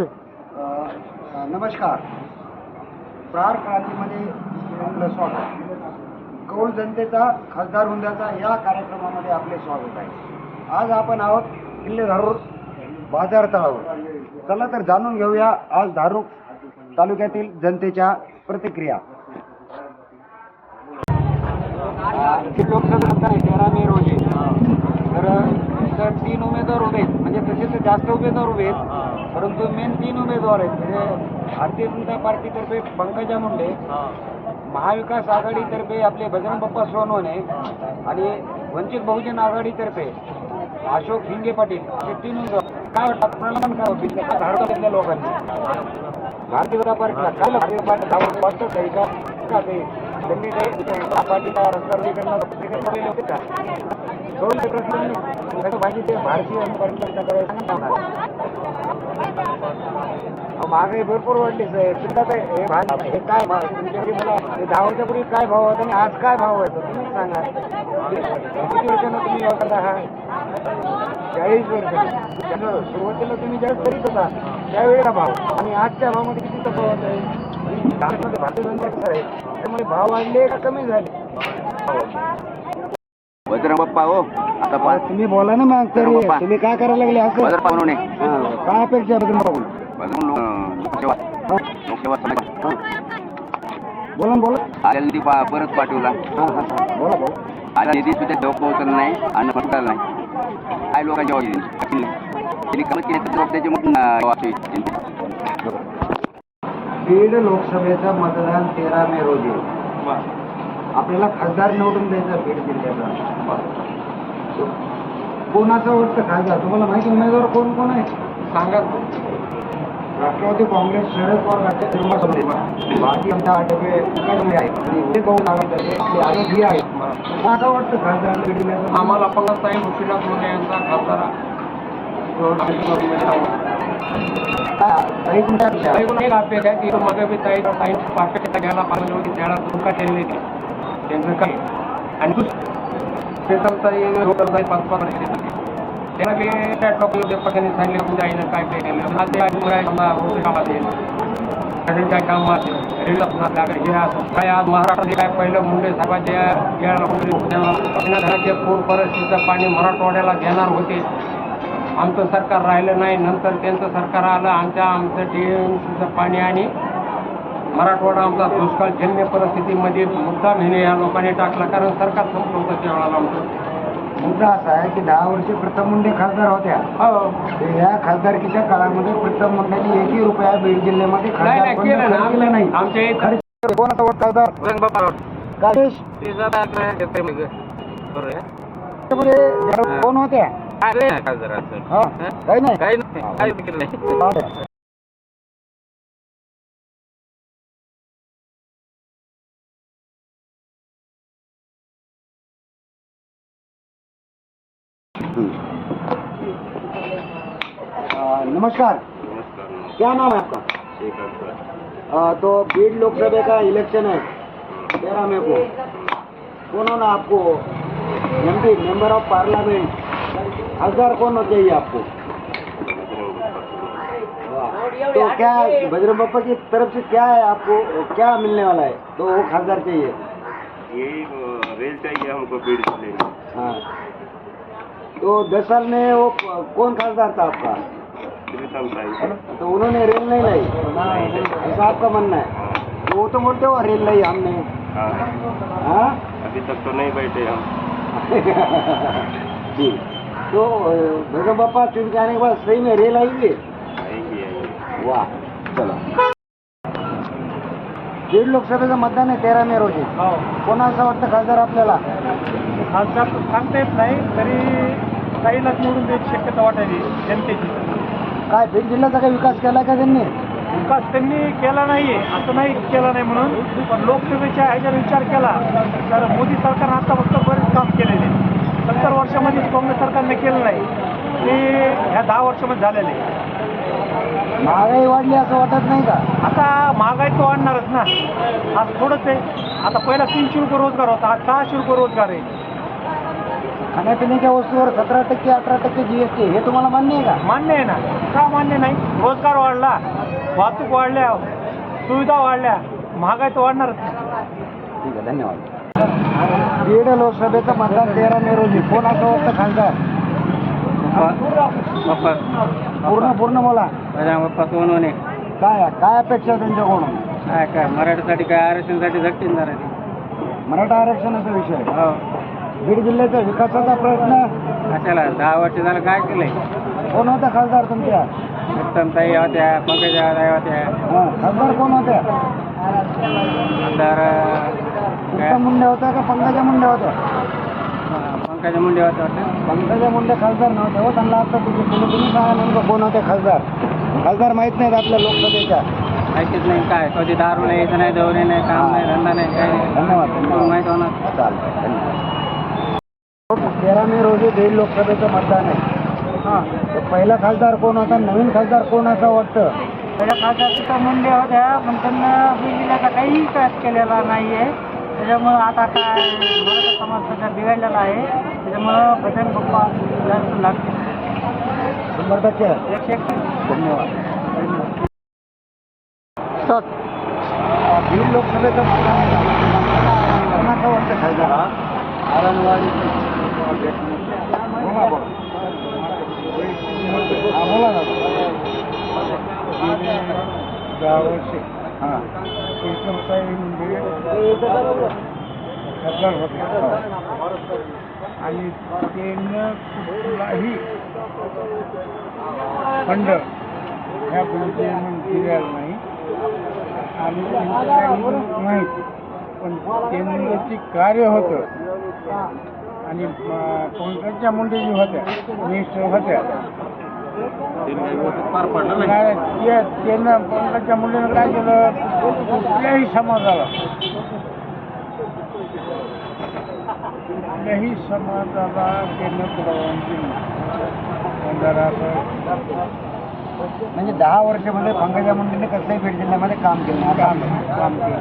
Okay. नमस्कार. प्रहार क्रांतीमध्ये आपलं स्वागत. कौल जनतेचा खासदार हुंड्याचा या कार्यक्रमामध्ये आपले स्वागत आहे. आज आपण आहोत किल्ले धारूर बाजार तळावर. चला तर जाणून घेऊया आज धारूर तालुक्यातील जनतेच्या प्रतिक्रिया. लोकसभा तेरा मे रोजी इथं तीन उमेदवार उभे आहेत. म्हणजे तसे तर जास्त उमेदवार उभे आहेत परंतु मेन तीन उमेदवार आहेत. म्हणजे भारतीय जनता पार्टीतर्फे पंकजा मुंडे महाविकास आघाडीतर्फे आपले बजरंग बाप्पा सोनवणे आणि वंचित बहुजन आघाडीतर्फे अशोक हिंगे पाटील हे तीन उमेदवार. काय वाटतं? काय होतील भारतातल्या लोकांनी भारतीय जनता पार्टीला काय भारतीय पार्टी वाटतं काही का? त्यांनी काही त्या होते का? दोन लेकरं त्याचं पाहिजे ते भारतीय जनता करायला महागाई भरपूर वाढली साहेब. चिंता काय हे काय भाव तुमच्याकडे मला दहा वर्षापूर्वी काय भाव होता आणि आज काय भाव आहे? तुम्ही सांगा. किती वर्षानं तुम्ही वापरत आहात? चाळीस वर्ष सुरुवातीला तुम्ही ज्यावेळेस करीत होता त्यावेळेला भाव. आणि आजच्या भावामध्ये किती तफावत आहे? भारतीय जनता कसं आहे. त्यामुळे भाव वाढले का कमी झाले? हो. आता पाच तुम्ही बोला ना मग तरी. बाप्पा. तुम्ही काय करायला लागले असं? हा, काय अपेक्षा आहे बजरंग अं, लोकसेवा लोकसेवा समाज. बोला ना बोला. आलेला पा- परत पाठवला. हा हा हा. बोला बोला. आला निधी सुद्धा लोक पोहोचला नाही आणि फुटाला नाही. काय लोकांच्या वाटली त्यांनी कमी केली तर लोक त्याचे म्हणून वाचू बीड लोकसभेचं मतदान तेरा मे रोजी. आपल्याला खासदार निवडून द्यायचा बीड जिल्ह्याचा कोणाचं वाटतं खासदार? तुम्हाला माहिती उमेदवार कोण कोण आहे? सांगा. राष्ट्रवादी काँग्रेस शरद पवार गटाचे धर्मसभे भारतीय जनता पार्टी कडे आहे आणि आरोग्य आहे कोणाचं वाटतं खासदार बीड जिल्ह्याचा आम्हाला पन्नासाहेब गोपीनाथ मुंडे यांचा खासदार काय- काही एक अपेक्षा की मग घ्यायला पाहिजे होती त्याला त्यांचं आणि ते पाच पाच पक्षाने सांगितलं काय काय केलं आज ते कामात येईल रेल्वे आपल्याकडे हे असं काय आज काय पहिलं मुंडे साहेबाचे गेल्या धनाचे पूर परिस्थितीचं पाणी मराठवाड्याला घेणार होते आमचं सरकार राहिलं नाही नंतर त्यांचं सरकार आलं आमच्या आमचं टीएमसीचं पाणी आणि मराठवाडा आमचा दुष्काळजन्य परिस्थितीमध्ये मुद्दा महिने या लोकांनी टाकला कारण सरकार संपलं होतं त्यावेळेला आमचं. मुद्दा असा आहे की दहा वर्षे प्रथम मुंडे खासदार होत्या. हो. या खासदारकीच्या काळामध्ये प्रथम मुंडेंनी एकही रुपया बीड जिल्ह्यामध्ये केलं नाही. आमच्या इथं खर्च कोणाचा वोट खासदार? काँग्रेस हा काही नाही। काही नाही काही केलं नाही हा. नमस्कार। क्या नाम है आपका? अ, तो बीड लोकसभा का इलेक्शन है। तेरह मई को कौन होना आपको? M P member of parliament. खासदार कौन हो चाहिए आपको। तो क्या बजरंग बापा की तरफ़ से क्या है आपको क्या मिलने वाला है? तो वो खासदार चाहिए। यही रेल चाहिए हमको बीड़ ज़िले में हाँ। तो दस साल में वो कौन खासदार था आपका? तो उन्होंने रेल नहीं लाई। ऐसा आपका मानना है? तो वो तो बोलते हो रेल लाई हमने। हाँ। हाँ? अभी तक तो नहीं बैठे हम। जी। तो भैरव बापा चुन के आने के बाद सही में रेल आएंगे आएंगे आएंगे वाह चलो. बीड लोकसभेचं मतदान आहे तेरा मे रोजी. कोणाचं वाटतं खासदार आपल्याला? खासदार सांगता येत नाही तरी ताईलाच निवडून द्यायची शक्यता वाटायली जनतेची. काय बीड जिल्ह्याचा काही विकास केला का त्यांनी? विकास त्यांनी केला नाही असं नाही केला नाही म्हणून पण लोकसभेच्या ह्याच्यावर विचार केला तर मोदी सरकारनं आता फक्त बरेच काम केलेले. सत्तर वर्षामध्ये काँग्रेस सरकारने केलं नाही. ते ह्या दहा वर्षामध्ये झालेले. आहे. महागाई वाढली असं वाटत नाही का? आता महागाई तो वाढणारच ना. आज थोडंच आहे. आता पहिला तीनशे रुपये रोजगार होता आज सहाशे रुपये रोजगार आहे. खाण्यापिण्याच्या वस्तूवर सतरा टक्के अठरा टक्के जीएसटी हे तुम्हाला मान्य आहे का? मान्य आहे ना. का मान्य नाही? रोजगार वाढला वाहतूक वाढल्या सुविधा वाढल्या महागाई तर वाढणारच. ठीक आहे धन्यवाद. बीड लोकसभेचं मतदान तेरा मे रोजी. कोण असं वाटतं खासदार? पूर्ण पूर्ण बोला. बाप्पा सोनवणे काय काय अपेक्षा त्यांच्याकडून? काय काय? मराठीसाठी काय आरक्षणासाठी झटकीन जरा मराठा आरक्षणाचा विषय. हो. बीड जिल्ह्याच्या विकासाचा प्रयत्न? कशाला? दहा वर्ष झालं काय केलंय? कोण होत्या खासदार तुमच्या? उत्तमताई होत्या पंकजा होत्या. हा, खासदार कोण होत्या? आमदार उत्तम मुंडे होत्या का पंकजा मुंडे होत्या पंकजा मुंडे होत्या वाटतं? पंकजा मुंडे खासदार नव्हते हो त्यांना आता तुम्ही तुम्ही तुम्ही सांगा नेमकं कोण होते खासदार? खासदार माहीत नाहीत आपल्या लोकसभेच्या. माहितीच नाही काय कधी दारू नाही यायचं नाही दौरे नाही काम नाही धंदा नाही काय नाही. धन्यवाद तुम्हाला माहीत होणार. धन्यवाद. तेरा मे रोजी बीड लोकसभेचं मतदान आहे. हां. तर पहिला खासदार कोण होता नवीन खासदार कोण असं वाटतं? पहिल्या खासदार मुंडे होत्या पण त्यांना बिजलीचा काही विकास केलेला नाही आहे त्याच्यामुळं आता काय मराठा समाज सध्या बिघडलेला आहे. त्याच्यामुळं बजरंग बाप्पा जास्त लागते एकशे एक धन्यवाद. बीड लोकसभेचं. कोणाचं वाटतं खासदार. हा, बोला ना. दहा वर्षे हां आणि त्यानं कुठलाही फंड ह्या पंचायतीनं दिलेला नाही. आणि नाही पण केंद्राची कार्य होतं. आणि पंकजा मुंडे जी होत्या मिनिस्टर होत्या त्यांना ते- मुंडेनं काय केलं? कुठल्याही समाजाला कुठल्याही समाजाला केलं परवानगी नाही म्हणजे दहा वर्षामध्ये पंकजा मुंडेने कसल्याही बीड जिल्ह्यामध्ये काम केलं नाही. काम काम केलं.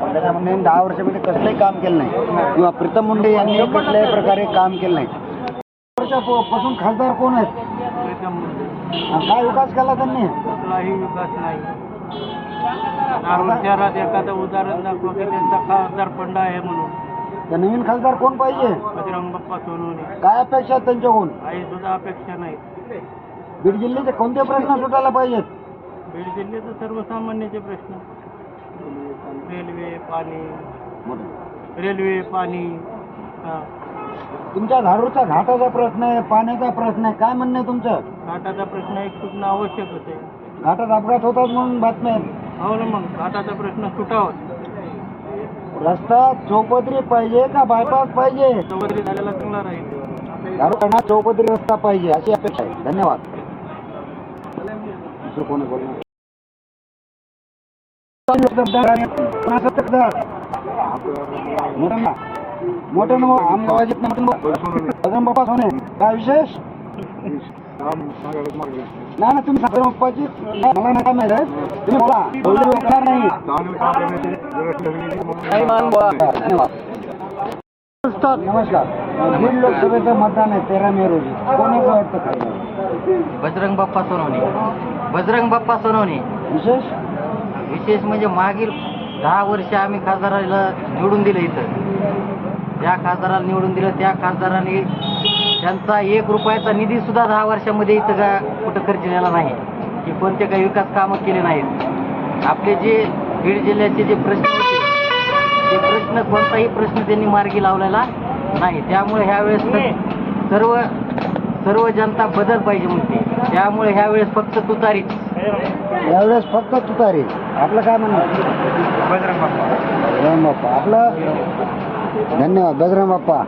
पंकजा मुंडेने दहा वर्षामध्ये कसलंही काम केलं नाही. किंवा प्रीतम मुंडे यांनी कुठल्याही प्रकारे काम केलं नाही. वर्षापासून खासदार कोण आहेत? काय विकास केला त्यांनी? कुठलाही विकास नाही. नारोल शहरात एखादं उदाहरण दाखवा की त्यांचा खासदार फंड आहे म्हणून. तर नवीन खासदार कोण पाहिजे? बजरंग बाप्पा सोनवणे. काय अपेक्षा आहेत त्यांच्याकडून? काही सुद्धा अपेक्षा नाही. बीड जिल्ह्याचे कोणते प्रश्न सुटायला पाहिजेत? बीड जिल्ह्याचे सर्वसामान्याचे प्रश्न. रेल्वे पाणी. रेल्वे पाणी. हा. तुमच्या धारूरचा घाटाचा प्रश्न आहे पाण्याचा प्रश्न आहे काय म्हणणं आहे तुमचं? घाटाचा प्रश्न एक सुटणं आवश्यकच आहे. घाटात अपघात होतात म्हणून बातम्या आहेत. हो ना मग घाटाचा प्रश्न रस्ता चौपदरी पाहिजे का बायपास पाहिजे? चौधरी झालेला चांगला राहील. चौपदरी रस्ता पाहिजे अशी अपेक्षा आहे. धन्यवाद. दुसरं कोणी बोलणार. बजरंग बाप्पा सोने. काय विशेष? नाही ना तुम्ही बाप्पाची नाही, मला काय माहीत आहे. तुम्ही बोला. बोलू शकणार नाही. धन्यवाद. नमस्कार. बीड लोकसभेचं मतदान आहे तेरा मे रोजी. कोणाचं वाटतं खासदार? बजरंग बाप्पा सोनवणे. बजरंग बाप्पा सोनवणे. विशेष? विशेष म्हणजे मागील दहा वर्ष आम्ही खासदाराला निवडून दिलं इथं. ज्या खासदाराला निवडून दिलं त्या खासदाराने त्यांचा एक रुपयाचा निधी सुद्धा दहा वर्षामध्ये इथं का कुठं खर्च केलेला नाही. की कोणते काही विकास कामं केले नाहीत. आपले जे बीड जिल्ह्याचे जे प्रश्न होते ते प्रश्न कोणताही प्रश्न त्यांनी मार्गी लावलेला नाही. त्यामुळे ह्यावेळेस सर्व सर्व जनता बदल पाहिजे म्हणते. त्यामुळे ह्यावेळेस फक्त तुतारीच. यावेळेस फक्त तुतारी आपलं काय म्हणणं? बजरंग बाप्पा. बजरंग बाप्पा. आपलं? धन्यवाद. बजरंग बाप्पा.